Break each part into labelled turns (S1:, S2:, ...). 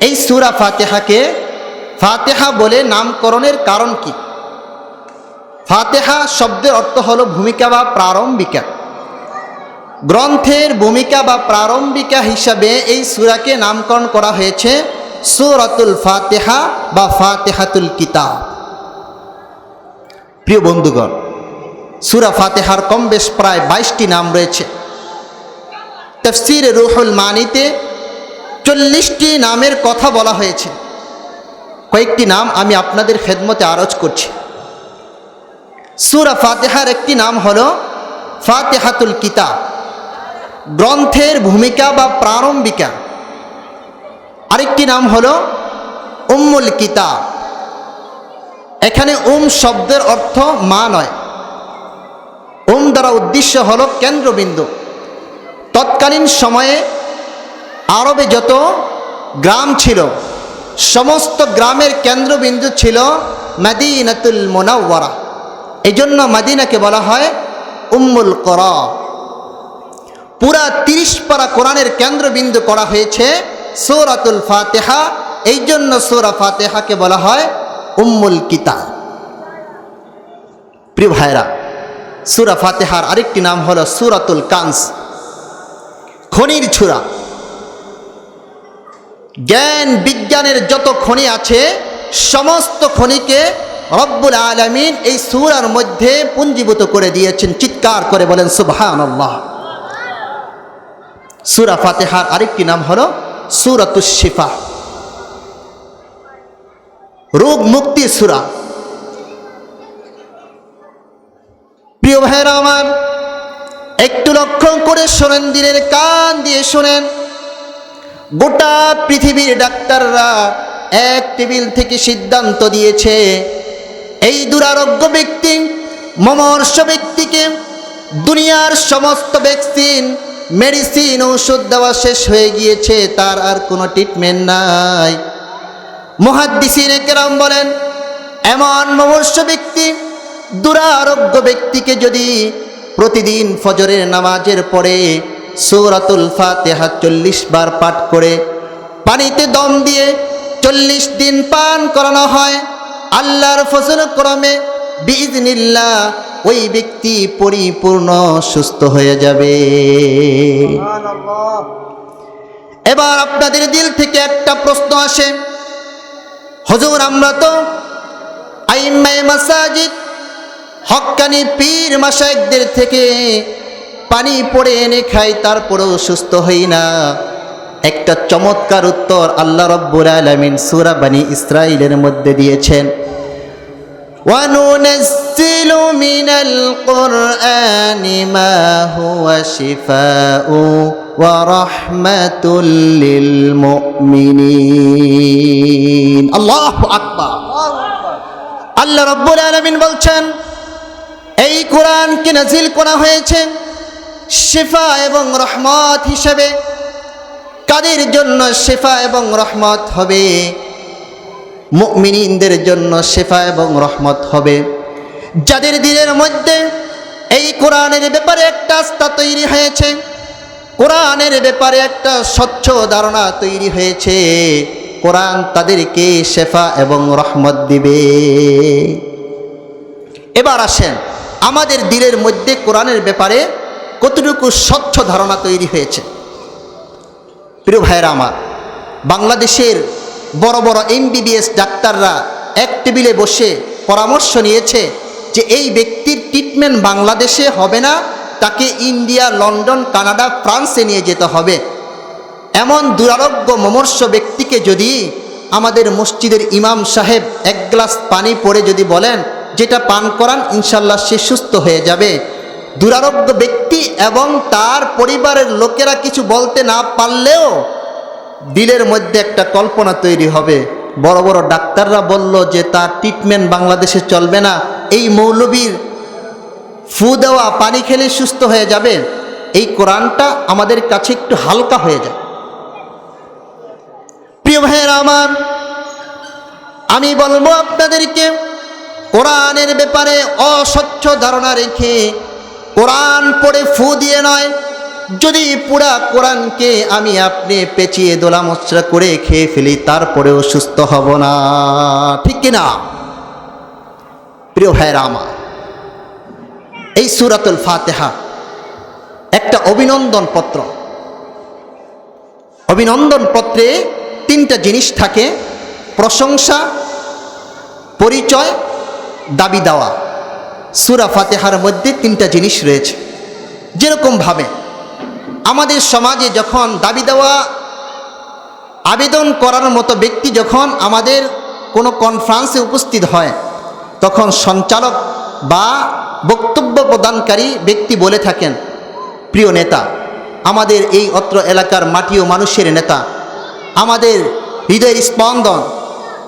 S1: এই সুরা ফাতেহাকে ফাতেহা বলে নামকরণের কারণ কি? ফাতেহা শব্দের অর্থ হলো ভূমিকা বা প্রারম্ভিকা। গ্রন্থের ভূমিকা বা প্রারম্ভিকা হিসাবে এই সুরাকে নামকরণ করা হয়েছে সুরাতুল ফাতেহা বা ফাতেহাতুল কিতাব। প্রিয় বন্ধুগণ, সুরা ফাতেহার কম বেশ প্রায় বাইশটি নাম রয়েছে। তফসির রুহুল মানিতে চল্লিশটি নামের কথা বলা হয়েছে। কয়েকটি নাম আমি আপনাদের খেদমতে আরজ করছি। সুরা ফাতেহার একটি নাম হল ফাতেহাতুল কিতাব। গ্রন্থের ভূমিকা বা প্রারম্ভিকা। আরেকটি নাম হল উম্মুল কিতাব। এখানে উম শব্দের অর্থ মা নয়। উম দ্বারা উদ্দেশ্য হল কেন্দ্রবিন্দু। তৎকালীন সময়ে আরবে যত গ্রাম ছিল, সমস্ত গ্রামের কেন্দ্রবিন্দু ছিল মাদিনাতুল মোনাওয়ারা। এই জন্য মাদিনাকে বলা হয় উম্মুল করা। পুরা তিরিশ পারা কোরআনের কেন্দ্রবিন্দু করা হয়েছে সৌরাতুল ফাতেহা। এই জন্য সৌরা ফাতেহাকে বলা হয় উম্মুল কিতা প্রিয় ভাইরা সুরা ফাতেহার আরেকটি নাম হলো সুরাতুল কান্স। খনির ছুরা। জ্ঞান বিজ্ঞানের যত খনি আছে, সমস্ত খনিকে রব্বুল আলমিন এই সুরার মধ্যে পুঞ্জীভূত করে দিয়েছেন। চিৎকার করে বলেন সুবহান সুরা ফাতেহার আরেকটি নাম হলো সুরাতুশিফা রোগ মুক্তি সুরা। প্রিয় ভাইরা আমার, একটু লক্ষ্য করে শোনেন দিনের কান দিয়ে শোনেন। গোটা পৃথিবীর ডাক্তাররা এক টেবিল থেকে সিদ্ধান্ত দিয়েছে, এই দুরারোগ্য ব্যক্তি, মমর্ষ ব্যক্তিকে দুনিয়ার সমস্ত ভ্যাকসিন মেডিসিন ঔষধ দেওয়া শেষ হয়ে গিয়েছে, তার আর কোনো ট্রিটমেন্ট নাই। মহাদ্দিসিন কেরাম বলেন, এমন মমর্ষ ব্যক্তি, দুরারোগ্য ব্যক্তিকে যদি প্রতিদিন ফজরের নামাজের পরে সৌরাতুল ফাতেহা চল্লিশ বার পাঠ করে পানিতে দম দিয়ে চল্লিশ দিন পান করানো হয়। আল্লাহর ফসল ক্রমে বিজনিল্লা ওই ব্যক্তি পরিপূর্ণ সুস্থ হয়ে যাবে। এবার আপনাদের দিল থেকে একটা প্রশ্ন আসে। হজুর, আমরা তো আইম্মাই মাসাজিদ, হক্কানি পীর মাসায়কদের থেকে পানি পড়ে এনে খাই তারপরেও সুস্থ হই না একটা চমৎকার উত্তর আল্লাহ রব্বুল আলমিন সুরা বানী ইসরায়েলের মধ্যে দিয়েছেন وننزل من القرآن ما هو شفاء ورحمة للمؤمنين الله أكبر আল্লাহ রব্বুল আলমিন বলছেন এই কোরআনকে নাজিল করা হয়েছে শেফা এবং রহমত হিসেবে কাদের জন্য শেফা এবং রহমত হবে? মুমিনদের জন্য শেফা এবং রহমত হবে। যাদের দিনের মধ্যে এই কোরআনের ব্যাপারে একটা আস্থা তৈরি হয়েছে, কোরআনের ব্যাপারে একটা স্বচ্ছ ধারণা তৈরি হয়েছে, কোরআন তাদেরকে শেফা এবং রহমত দিবে। এবার আসেন, আমাদের দিলের মধ্যে কোরআনের ব্যাপারে কতটুকু স্বচ্ছ ধারণা তৈরি হয়েছে? প্রিয় ভাইরা আমার, বাংলাদেশের বড় বড় এমবিবিএস ডাক্তাররা এক টেবিলে বসে পরামর্শ নিয়েছে যে এই ব্যক্তির ট্রিটমেন্ট বাংলাদেশে হবে না, তাকে ইন্ডিয়া, লন্ডন, কানাডা, ফ্রান্সে নিয়ে যেতে হবে। এমন দুরারোগ্য মমর্ষ ব্যক্তিকে যদি আমাদের মসজিদের ইমাম সাহেব এক গ্লাস পানি পরে যদি বলেন, যেটা পান করান, ইনশাল্লাহ সে সুস্থ হয়ে যাবে। দুরারোগ্য ব্যক্তি এবং তার পরিবারের লোকেরা কিছু বলতে না পারলেও দিলের মধ্যে একটা কল্পনা তৈরি হবে। বড় বড় ডাক্তাররা বলল যে, তার ট্রিটমেন্ট বাংলাদেশে চলবে না। এই মৌলবীর ফু দেওয়া, পানি খেলে সুস্থ হয়ে যাবে। এই কোরআনটা আমাদের কাছে একটু হালকা হয়ে যায়। প্রিয় ভাইয়ের আমার, আমি বলব আপনাদেরকে, কোরআনের ব্যাপারে অস্বচ্ছ ধারণা রেখে কোরআন পড়ে ফু দিয়ে নয়। যদি পুরা কোরআনকে আমি আপনি পেঁচিয়ে দোলা মশরা করে খেয়ে ফেলি, তারপরেও সুস্থ হব না। ঠিক কিনা প্রিয় ভাইরা আমার, এই সুরাতুল ফাতেহা একটা অভিনন্দন পত্র। অভিনন্দন পত্রে তিনটা জিনিস থাকে, প্রশংসা, পরিচয়, দাবি দেওয়া। সুরা ফাতেহার মধ্যে তিনটা জিনিস রয়েছে। যেরকমভাবে আমাদের সমাজে যখন দাবি দেওয়া, আবেদন করার মতো ব্যক্তি যখন আমাদের কোনো কনফারেন্সে উপস্থিত হয়, তখন সঞ্চালক বা বক্তব্য প্রদানকারী ব্যক্তি বলে থাকেন, প্রিয় নেতা, আমাদের এই অত্র এলাকার মাটি ও মানুষের নেতা, আমাদের হৃদয়ের স্পন্দন,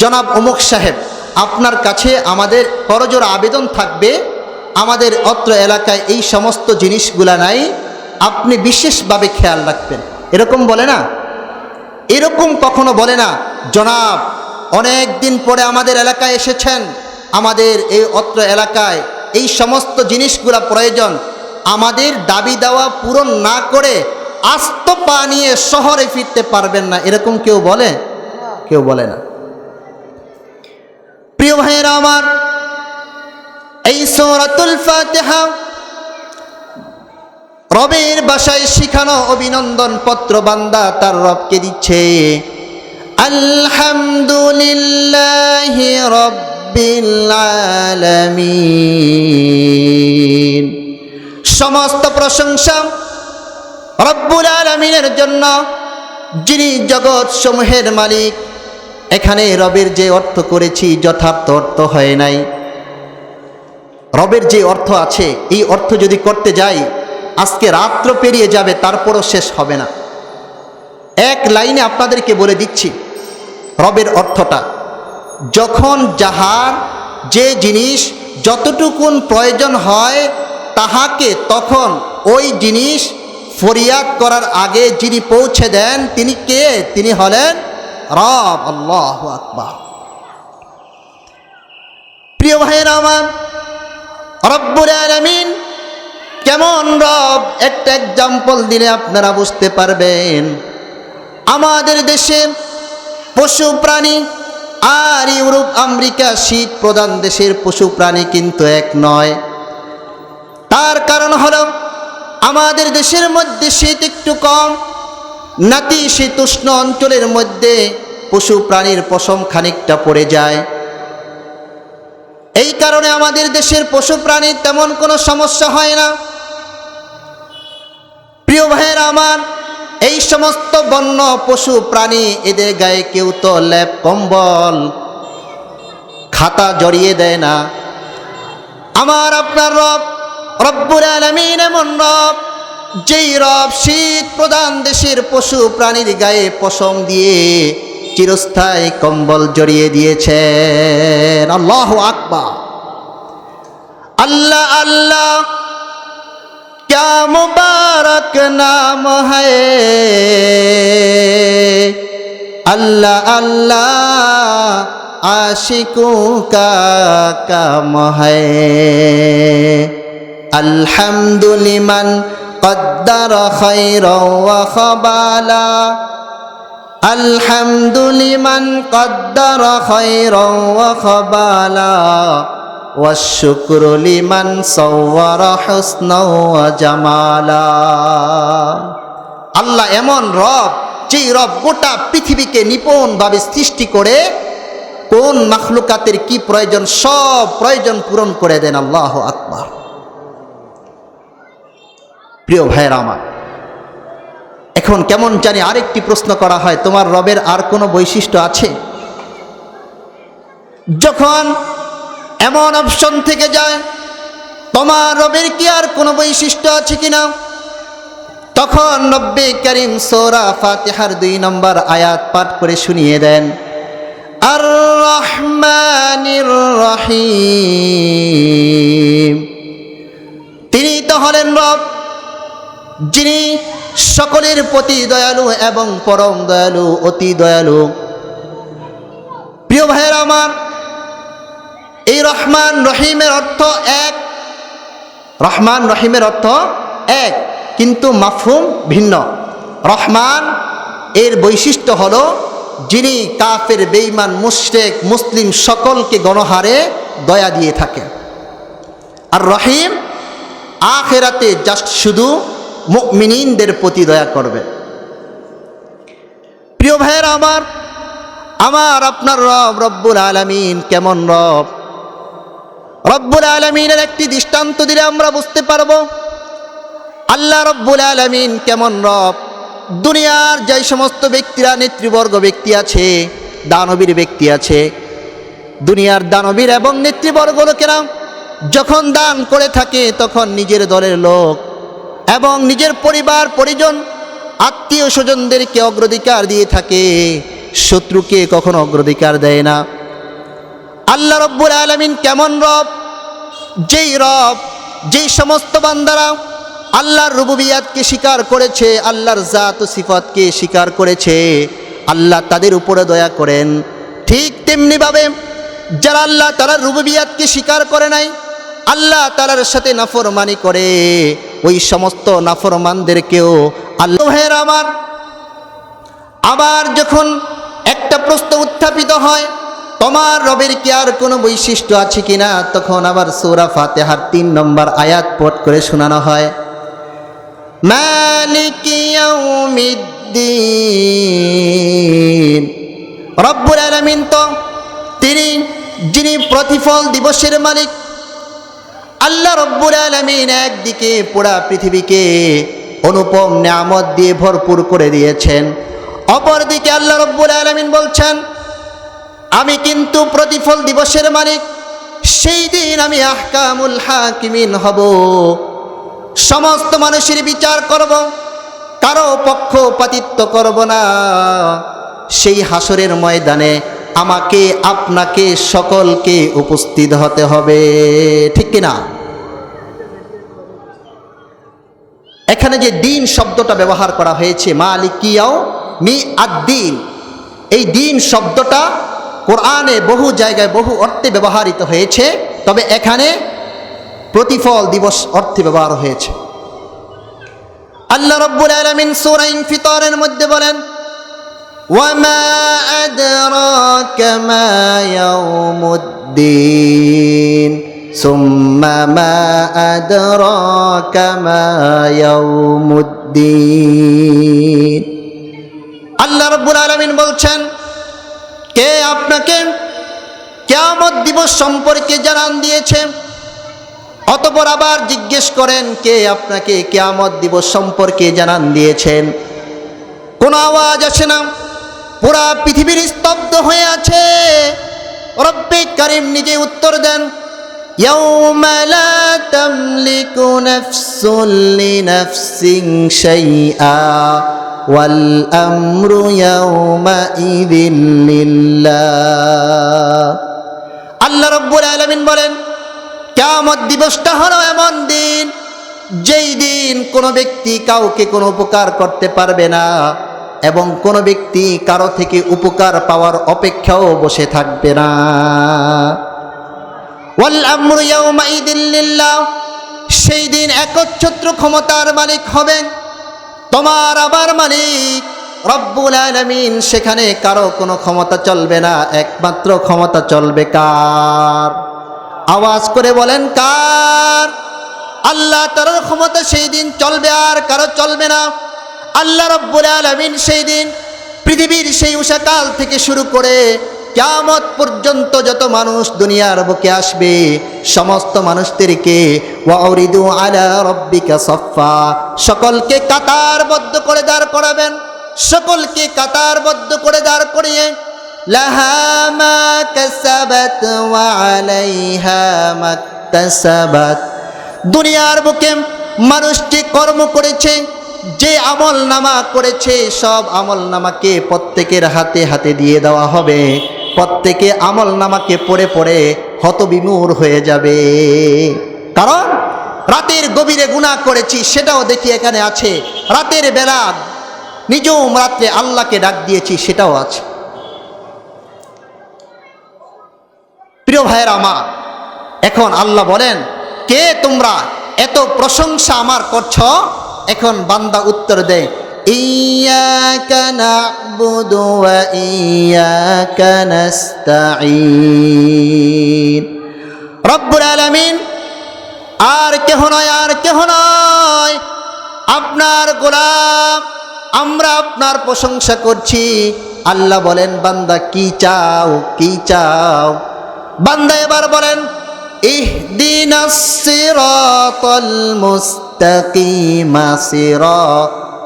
S1: জনাব অমুক সাহেব আপনার কাছে আমাদের করজোর আবেদন থাকবে। আমাদের অত্র এলাকায় এই সমস্ত জিনিসগুলা নাই। আপনি বিশেষভাবে খেয়াল রাখবেন। এরকম বলে না? এরকম কখনো বলে না, জনাব, অনেক দিন পরে আমাদের এলাকায় এসেছেন। আমাদের এই অত্র এলাকায় এই সমস্ত জিনিসগুলা প্রয়োজন। আমাদের দাবি দেওয়া পূরণ না করে আস্ত পা নিয়ে শহরে ফিরতে পারবেন না। এরকম কেউ বলে? কেউ বলে না। প্রিয় ভাইয়েরা আমার, এই সৌরাতুল ফাতেহা রবের বাসায় শিখানো অভিনন্দন পত্র বান্দা তার রবকে দিচ্ছে। আলহামদুলিল্লাহ রব্বিল সমস্ত প্রশংসা রব্বুল আলমিনের জন্য, যিনি জগৎ সমূহের মালিক এখানে রবের যে অর্থ করেছি যথার্থ অর্থ হয় নাই। রবের যে অর্থ আছে, এই অর্থ যদি করতে যাই, আজকে রাত্র পেরিয়ে যাবে, তারপরও শেষ হবে না। এক লাইনে আপনাদেরকে বলে দিচ্ছি, রবের অর্থটা, যখন যাহার যে জিনিস যতটুকুন প্রয়োজন হয় তাহাকে, তখন ওই জিনিস ফরিয়াদ করার আগে যিনি পৌঁছে দেন, তিনি কে? তিনি হলেন রব আল্লাহ আকবার। প্রিয় ভাইয়ের আমার, রব্বুল আলামিন কেমন রব? একটা এক্সাম্পল দিলে আপনারা বুঝতে পারবেন। আমাদের দেশে পশু প্রাণী আর ইউরোপ, আমেরিকা, শীত প্রধান দেশের পশু প্রাণী কিন্তু এক নয়। তার কারণ হলো আমাদের দেশের মধ্যে শীত একটু কম নাতি শীতোষ্ণ অঞ্চলের মধ্যে পশু প্রাণীর পশম খানিকটা পড়ে যায়। এই কারণে আমাদের দেশের পশু প্রাণীর তেমন কোনো সমস্যা হয় না। প্রিয় ভাইয়ের আমার, এই সমস্ত বন্য পশু প্রাণী এদের গায়ে কেউ তো ল্যাপ কম্বল, খাতা জড়িয়ে দেয় না। আমার আপনার রব রব্বুর আলমিন এমন রব যেই রব শীত প্রধান দেশের পশু প্রাণীর গায়ে পশম দিয়ে চিরস্থায়ী কম্বল জড়িয়ে দিয়েছে আল্লাহ আকবা আল্লাহ আল্লাহ, ক্যা মুবারক নাম হে আল্লাহ আল্লাহ আশিকু কা কাম হে আলহামদুলিমান قدر خيرا وخبالا الحمد لمن قدر خيرا وخبالا والشكر لمن صور حسنا وجمالا আল্লাহ এমন রব যেই রব গোটা পৃথিবীকে নিপুণভাবে সৃষ্টি করে কোন মাখলুকাতের কি প্রয়োজন সব প্রয়োজন পূরণ করে দেন আল্লাহ আকবার প্রিয় ভাইয়ের আমার, এখন কেমন জানি আরেকটি প্রশ্ন করা হয়, তোমার রবের আর কোনো বৈশিষ্ট্য আছে? যখন এমন অপশন থেকে যায়, তোমার রবের কি আর কোনো বৈশিষ্ট্য আছে কিনা? তখন নব্বে করিম সোরা ফাতেহার দুই নম্বর আয়াত পাঠ করে শুনিয়ে দেন আর রহমানির রহিম। তিনি তো হলেন রব। যিনি সকলের প্রতি দয়ালু এবং পরম দয়ালু, অতি দয়ালু। প্রিয় ভাইয়ের আমার, এই রহমান রহিমের অর্থ এক, রহমান রহিমের অর্থ এক, কিন্তু মাফহুম ভিন্ন। রহমান এর বৈশিষ্ট্য হলো যিনি কাফের বেইমান মুশরেক, মুসলিম সকলকে গণহারে দয়া দিয়ে থাকেন আর রহিম আখেরাতে জাস্ট শুধু মুমিনিনদের প্রতি দয়া করবে। প্রিয় ভাইয়ের আমার আমার আপনার রব রব্বুল আলমিন কেমন রব? রব্বুল আলমিনের একটি দৃষ্টান্ত দিলে আমরা বুঝতে পারব, আল্লাহ রব্বুল আলমিন কেমন রব? দুনিয়ার যে সমস্ত ব্যক্তিরা নেতৃবর্গ ব্যক্তি আছে, দানবীর ব্যক্তি আছে, দুনিয়ার দানবীর এবং নেতৃবর্গ লোকেরা যখন দান করে থাকে তখন নিজের দলের লোক। এবং নিজের পরিবার, পরিজন, আত্মীয় স্বজনদেরকে অগ্রাধিকার দিয়ে থাকে। শত্রুকে কখনো অগ্রাধিকার দেয় না। আল্লাহ রব্বুল আলমিন কেমন রব? যেই রব, যেই সমস্ত বান্দারা আল্লাহর রুবুবিয়াতকে স্বীকার করেছে, আল্লাহর জাত ও সিফাতকে স্বীকার করেছে, আল্লাহ তাদের উপরে দয়া করেন। ঠিক তেমনিভাবে যারা আল্লাহ তারা রুবুবিয়াতকে স্বীকার করে নাই আল্লাহ তালার সাথে নাফরমানি করে, ওই সমস্ত নাফরমানদেরকেও আল্লাহ ভাইয়ের আমার। আবার যখন একটা প্রশ্ন উত্থাপিত হয়, তোমার রবের কি আর কোনো বৈশিষ্ট্য আছে কিনা? তখন আবার সৌরা ফাতেহার তিন নম্বর আয়াত পট করে শোনানো হয়। রব্বুল আলামিন তো তিনি, যিনি প্রতিফল দিবসের মালিক আল্লাহ রব্বুল আলমিন একদিকে পুরা পৃথিবীকে অনুপম নিয়ামত দিয়ে ভরপুর করে দিয়েছেন, অপরদিকে আল্লাহ রব্বুল আলমিন বলছেন, আমি কিন্তু প্রতিফল দিবসের মালিক, সেই দিন আমি আহকামুল হাকিমিন হব। সমস্ত মানুষের বিচার করব, কারও পক্ষপাতিত্ব করব না। সেই হাসরের ময়দানে আমাকে, আপনাকে, সকলকে উপস্থিত হতে হবে। ঠিক কিনা? এখানে যে দিন শব্দটা ব্যবহার করা হয়েছে মালিকিয়াও মি আদ্দিন এই দিন শব্দটা কোরআনে বহু জায়গায় বহু অর্থে ব্যবহৃত হয়েছে তবে এখানে প্রতিফল দিবস অর্থে ব্যবহার হয়েছে আল্লাহ রব্বুল আলমিন সুরাইন ফিতরের মধ্যে বলেন وما أدراك ما يوم الدين ثم ما أدراك ما يوم الدين আল্লাহ রব্বুল আলমিন বলছেন কে আপনাকে কেয়ামত দিবস সম্পর্কে জানান দিয়েছে অতপর আবার জিজ্ঞেস করেন কে আপনাকে কেয়ামত দিবস সম্পর্কে জানান দিয়েছেন কোনো আওয়াজ আসে না পুরা পৃথিবীর স্তব্ধ হয়ে আছে রব্বে করিম নিজে উত্তর দেন يوم لا تملك نفس لنفس شيئا والأمر يومئذ لله আল্লাহ রব্বুল আলমিন বলেন কেমন দিবসটা হলো এমন দিন যেই দিন কোনো ব্যক্তি কাউকে কোনো উপকার করতে পারবে না এবং কোনো ব্যক্তি কারো থেকে উপকার পাওয়ার অপেক্ষাও বসে থাকবে না সেই দিন একচ্ছত্র ক্ষমতার মালিক হবেন। তোমার আবার মালিক রব্বুল আলামিন, সেখানে কারও কোনো ক্ষমতা চলবে না, একমাত্র ক্ষমতা চলবে কার? আওয়াজ করে বলেন, কার? আল্লাহ তার ক্ষমতা সেই দিন চলবে আর কারও চলবে না। আল্লাহ রব্বুল আলমিন সেই দিন পৃথিবীর সেই উষাকাল থেকে শুরু করে কেয়ামত পর্যন্ত যত মানুষ দুনিয়ার বুকে আসবে, সমস্ত মানুষদেরকে ওয়াউরিদু আলা রব্বিকা সফা সকলকে করে দাঁড় করাবেন। সকলকে কাতারবদ্ধ করে দাঁড় করিয়ে দুনিয়ার বুকে মানুষ যে কর্ম করেছে, যে আমল নামা করেছে, সব আমল নামাকে প্রত্যেকের হাতে হাতে দিয়ে দেওয়া হবে। প্রত্যেকে আমল নামাকে পড়ে পড়ে হতবিমূর হয়ে যাবে। কারণ রাতের গভীরে গুণা করেছি, সেটাও দেখি এখানে আছে। রাতের বেলা নিজম রাত্রে আল্লাহকে ডাক দিয়েছি, সেটাও আছে। প্রিয় ভাইয়ের আমা এখন আল্লাহ বলেন, কে তোমরা এত প্রশংসা আমার করছ? এখন বান্দা উত্তর দেয় না'বুদু ওয়া ইয়াকা নাস্তাঈন। রব্বুল আলামিন, আর কেহ নয়, আর কেহ নয়, আপনার গোলাম, আমরা আপনার প্রশংসা করছি। আল্লাহ বলেন, বান্দা কি চাও কি চাও? বান্দা এবার বলেন, ইহদিনাস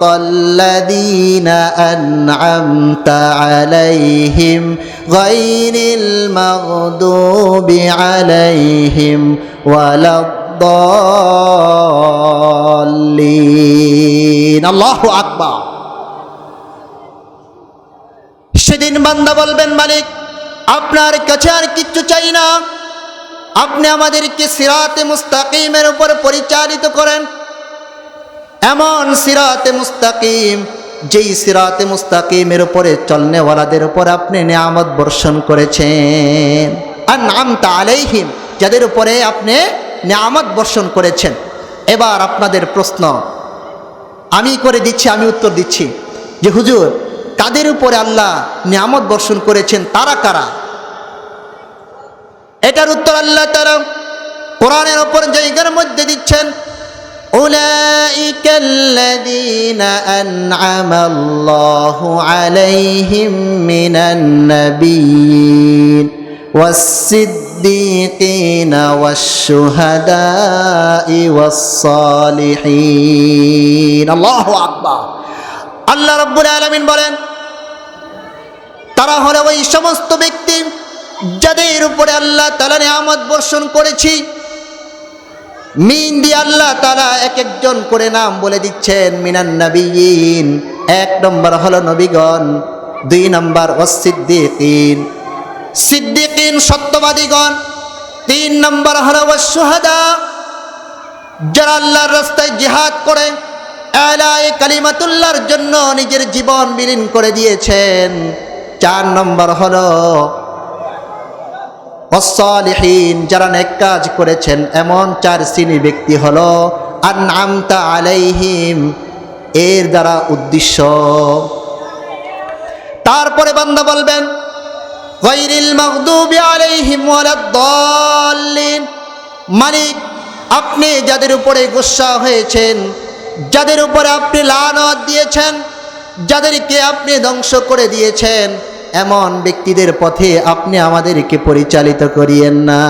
S1: সিরাতাল মুস্তাকিমা সিরাতাল্লাযীনা আন'আমতা আলাইহিম গায়রিল মাগদুবি আলাইহিম ওয়ালাদ-দাল্লিন। আল্লাহু আকবার। সেদিন বান্দা বলবেন, মালিক, আপনার কাছে আর কিচ্ছু চাই না। আপনি আমাদেরকে সিরাতে মুস্তাকিমের উপর পরিচালিত করেন। এমন সিরাতে মুস্তাকিম, যেই সিরাতে মুস্তাকিমের উপরে চলনেওয়ালাদের উপর আপনি নিয়ামত বর্ষণ করেছেন। আর নাম আলাইহিম, যাদের উপরে আপনি নিয়ামত বর্ষণ করেছেন। এবার আপনাদের প্রশ্ন, আমি করে দিচ্ছি, আমি উত্তর দিচ্ছি যে হুজুর, কাদের উপরে আল্লাহ নিয়ামত বর্ষণ করেছেন, তারা কারা? এটার উত্তর আল্লাহ তারা কোরআনের ওপর জায়গার মধ্যে দিচ্ছেন। أولئك الذين أنعم الله عليهم من النبيين والصديقين والشهداء والصالحين الله أكبر আল্লাহ রব্বুল আলমিন বলেন তারা হলো ওই সমস্ত ব্যক্তি যাদের উপরে আল্লাহ তালা নিয়ামত বর্ষণ করেছি মিন দিয়ে আল্লাহ তারা এক একজন করে নাম বলে দিচ্ছেন, মিনান নবীন। এক নম্বর হলো নবীগণ, দুই নম্বর অসিদ্দিকিন সিদ্দিকিন। সত্যবাদীগণ, তিন নম্বর হলো সুহাদা যারা আল্লাহর রাস্তায় জিহাদ করে এলায় কালিমাতুল্লাহর জন্য নিজের জীবন বিলীন করে দিয়েছেন। চার নম্বর হলো অসলিহীন যারা নেক কাজ করেছেন, এমন চার শ্রেণি ব্যক্তি হলো নামতা আলাইহিম, এর দ্বারা উদ্দেশ্য তারপরে বান্দা বলবেন মালিক আপনি যাদের উপরে গুসা হয়েছেন, যাদের উপরে আপনি লানত দিয়েছেন, যাদেরকে আপনি ধ্বংস করে দিয়েছেন এমন ব্যক্তিদের পথে আপনি আমাদেরকে পরিচালিত করিয়েন না।